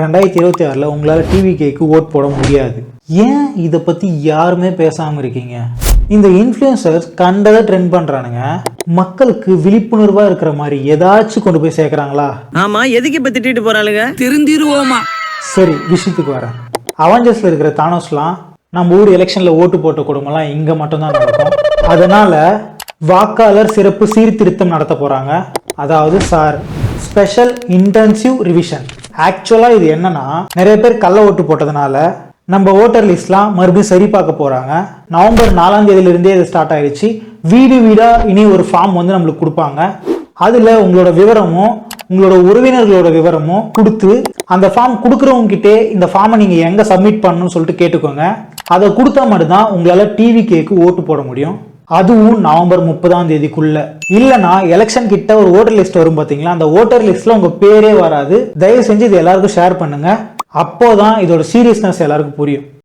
ரெண்டாயிரத்தி இருபத்தி ஆறில் உங்களால் டிவிகேக்கு ஓட் போட முடியாது. ஏன் இதை பற்றி யாருமே பேசாமல் இருக்கீங்க? இந்த இன்ஃப்ளூயன்சர்ஸ் கண்டதை ட்ரெண்ட் பண்ணுறானுங்க மக்களுக்கு விழிப்புணர்வாக இருக்கிற மாதிரி ஏதாச்சும் கொண்டு போய் சேர்க்குறாங்களா? ஆமா எதுக்கு இப்ப திட்டிட்டு போறாளுங்க? திருந்திருவோமா சரி விஷயத்துக்கு வரேன். அவெஞ்சர்ஸில் இருக்கிற தானோஸ்லாம் நம்ம ஊர் எலெக்ஷனில் ஓட்டு போட்ட குடும்பம்லாம் இங்கே மட்டும்தான் நடக்கும். அதனால வாக்காளர் சிறப்பு சீர்திருத்தம் நடத்த போகிறாங்க அதாவது சார் ஸ்பெஷல் இன்டென்சிவ் ரிவிஷன் ஆக்சுவலாக இது என்னன்னா நிறைய பேர் கள்ள ஓட்டு போட்டதுனால நம்ம ஓட்டர் லிஸ்ட்லாம் மறுபடியும் சரி பார்க்க போகிறாங்க நவம்பர் நாலாம் தேதியிலிருந்தே இது ஸ்டார்ட் ஆயிடுச்சு வீடு வீடாக இனி ஒரு ஃபார்ம் வந்து நம்மளுக்கு கொடுப்பாங்க. அதுல உங்களோட விவரமும் உங்களோட உறவினர்களோட விவரமும் கொடுத்து அந்த ஃபார்ம் கொடுக்குறவங்க கிட்டே இந்த ஃபார்மை நீங்க எங்க சப்மிட் பண்ணணும்னு சொல்லிட்டு கேட்டுக்கோங்க. அதை கொடுத்தா மட்டும்தான் உங்களால டிவி கேக்கு ஓட்டு போட முடியும். அதுவும் நவம்பர் முப்பதாம் தேதிக்குள்ள. இல்லனா எலெக்ஷன் கிட்ட ஒரு ஓட்டர் லிஸ்ட் வரும் பாத்தீங்களா? அந்த ஓட்டர் லிஸ்ட்ல உங்க பேரே வராது. தயவு செஞ்சு இது எல்லாருக்கும் ஷேர் பண்ணுங்க. அப்போதான் இதோட சீரியஸ்னஸ் எல்லாருக்கும் புரியும்.